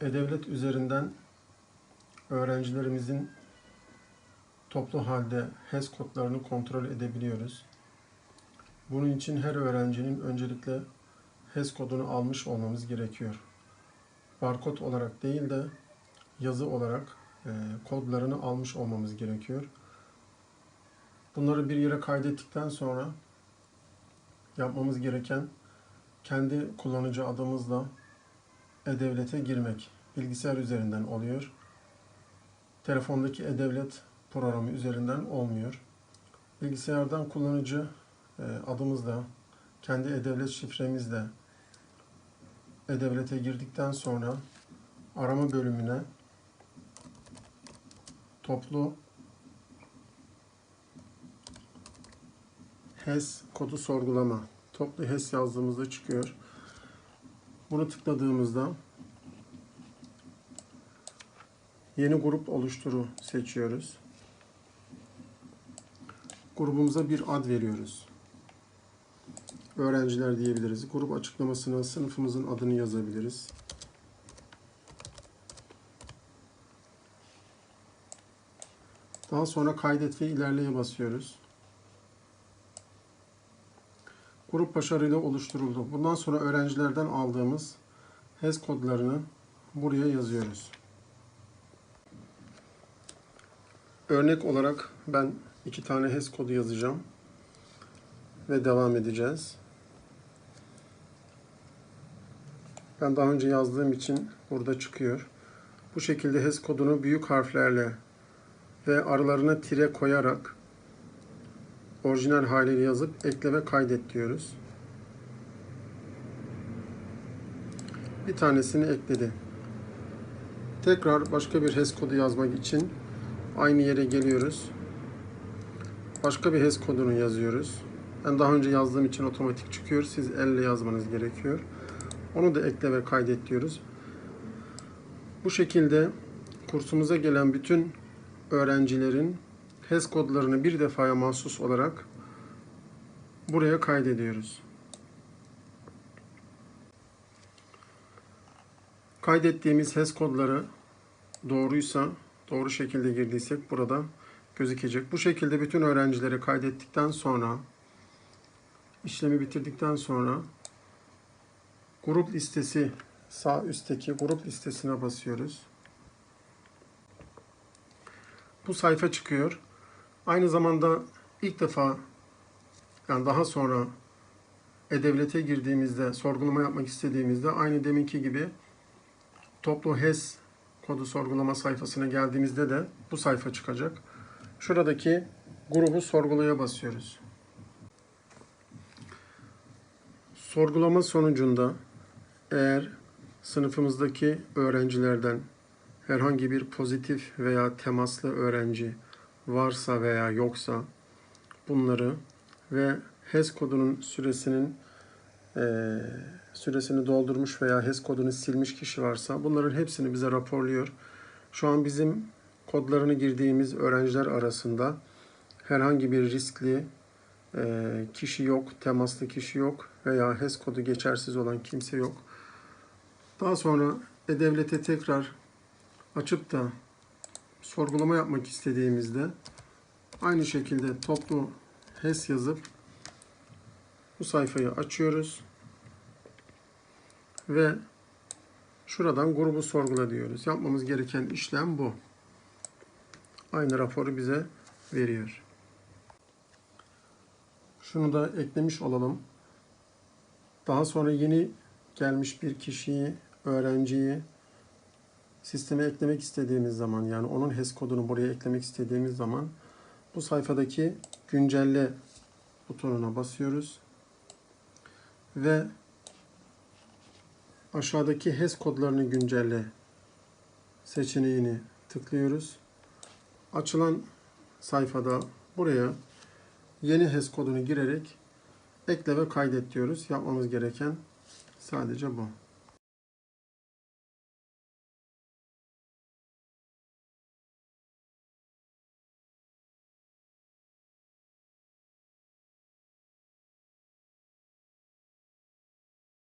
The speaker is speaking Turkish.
E-Devlet üzerinden öğrencilerimizin toplu halde HES kodlarını kontrol edebiliyoruz. Bunun için her öğrencinin öncelikle HES kodunu almış olmamız gerekiyor. Barkod olarak değil de yazı olarak e, kodlarını almış olmamız gerekiyor. Bunları bir yere kaydettikten sonra yapmamız gereken kendi kullanıcı adımızla e-Devlet'e girmek. Bilgisayar üzerinden oluyor. Telefondaki e-Devlet programı üzerinden olmuyor. Bilgisayardan kullanıcı e, adımızla, kendi e-Devlet şifremizle e-Devlet'e girdikten sonra arama bölümüne toplu HES kodu sorgulama. Toplu HES yazdığımızda çıkıyor. Bunu tıkladığımızda yeni grup oluşturu seçiyoruz. Grubumuza bir ad veriyoruz. Öğrenciler diyebiliriz. Grup açıklamasına sınıfımızın adını yazabiliriz. Daha sonra kaydet ve ilerleye basıyoruz. Grup başarıyla oluşturuldu. Bundan sonra öğrencilerden aldığımız HES kodlarını buraya yazıyoruz. Örnek olarak ben iki tane HES kodu yazacağım ve devam edeceğiz. Ben daha önce yazdığım için burada çıkıyor. Bu şekilde HES kodunu büyük harflerle ve aralarına tire koyarak orijinal haliyle yazıp ekle ve kaydet diyoruz. Bir tanesini ekledi. Tekrar başka bir HES kodu yazmak için aynı yere geliyoruz. Başka bir HES kodunu yazıyoruz. Ben daha önce yazdığım için otomatik çıkıyor. Siz elle yazmanız gerekiyor. Onu da ekle ve kaydet diyoruz. Bu şekilde kursumuza gelen bütün öğrencilerin HES kodlarını bir defaya mahsus olarak buraya kaydediyoruz. Kaydettiğimiz HES kodları doğruysa, doğru şekilde girdiysek burada gözükecek. Bu şekilde bütün öğrencileri kaydettikten sonra, işlemi bitirdikten sonra grup listesi sağ üstteki grup listesine basıyoruz. Bu sayfa çıkıyor. Aynı zamanda ilk defa yani daha sonra e-devlete girdiğimizde, sorgulama yapmak istediğimizde aynı deminki gibi toplu HES kodu sorgulama sayfasına geldiğimizde de bu sayfa çıkacak. Şuradaki grubu sorgulaya basıyoruz. Sorgulama sonucunda eğer sınıfımızdaki öğrencilerden herhangi bir pozitif veya temaslı öğrenci varsa veya yoksa bunları ve HES kodunun süresinin e, süresini doldurmuş veya HES kodunu silmiş kişi varsa bunların hepsini bize raporluyor. Şu an bizim kodlarını girdiğimiz öğrenciler arasında herhangi bir riskli e, kişi yok, temaslı kişi yok veya HES kodu geçersiz olan kimse yok. Daha sonra E-Devlet'e tekrar açıp da sorgulama yapmak istediğimizde aynı şekilde toplu HES yazıp bu sayfayı açıyoruz ve şuradan grubu sorgula diyoruz. Yapmamız gereken işlem bu. Aynı raporu bize veriyor. Şunu da eklemiş olalım. Daha sonra yeni gelmiş bir kişiyi, öğrenciyi sisteme eklemek istediğimiz zaman yani onun HES kodunu buraya eklemek istediğimiz zaman bu sayfadaki güncelle butonuna basıyoruz ve aşağıdaki HES kodlarını güncelle seçeneğini tıklıyoruz. Açılan sayfada buraya yeni HES kodunu girerek ekle ve kaydet diyoruz. Yapmamız gereken sadece bu.